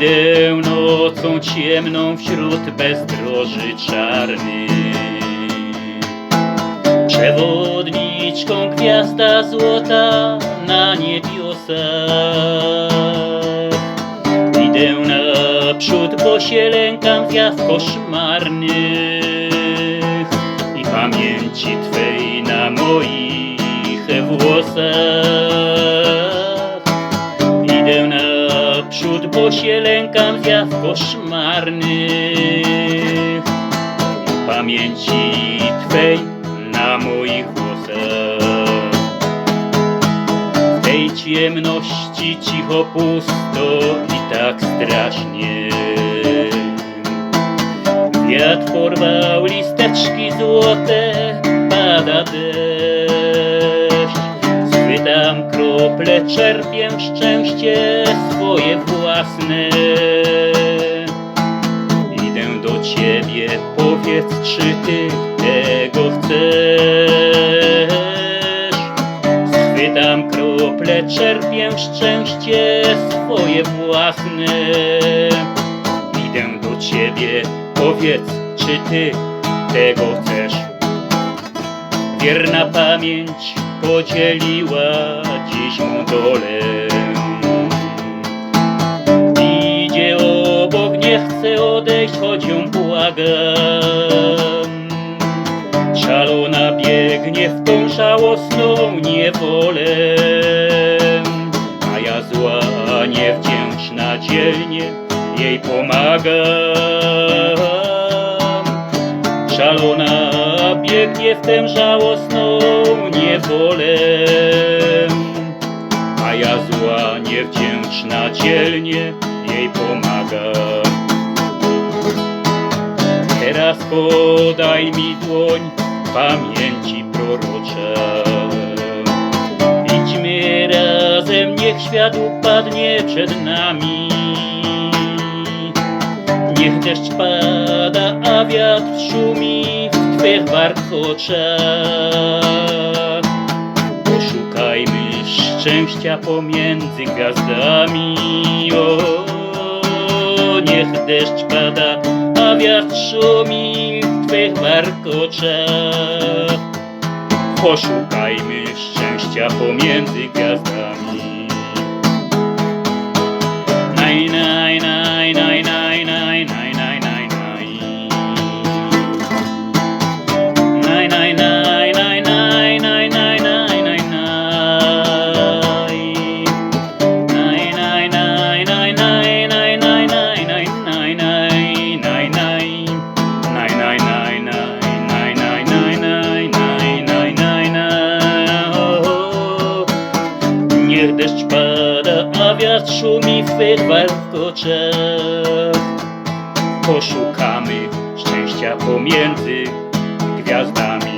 Idę nocą ciemną wśród bezdroży czarnych. Przewodniczką gwiazda złota na niebiosach. Idę naprzód, bo się lękam zjaw koszmarnych i pamięci Twej na moich włosach. Bo się lękam zjaw koszmarnych pamięci Twej na moich włosach. W tej ciemności cicho pusto i tak strasznie. Wiatr porwał listeczki złote, pada deszcz. Krople, czerpię szczęście swoje własne. Idę do ciebie, powiedz, czy ty tego chcesz. Schwytam krople, czerpię szczęście swoje własne. Idę do ciebie, powiedz, czy ty tego chcesz. Wierna pamięć podzieliła dziś mą dolę. Idzie obok, nie chce odejść, choć ją błagam. Szalona biegnie w tą żałosną niewolę, a ja zła, niewdzięczna dzielnie jej pomagam. Szalona tę żałosną niewolę, a ja zła, niewdzięczna dzielnie jej pomagam. Teraz podaj mi dłoń pamięci prorocza. Idźmy razem, niech świat upadnie przed nami. Niech deszcz pada, a wiatr szumi Twych warkoczach. Poszukajmy szczęścia pomiędzy gwiazdami. O, niech deszcz pada, a wiatr szumi w Twych warkoczach. Poszukajmy szczęścia pomiędzy gwiazdami. Naj, naj, naj, naj, wiatr szumi w Twych warkoczach. Poszukamy szczęścia pomiędzy gwiazdami.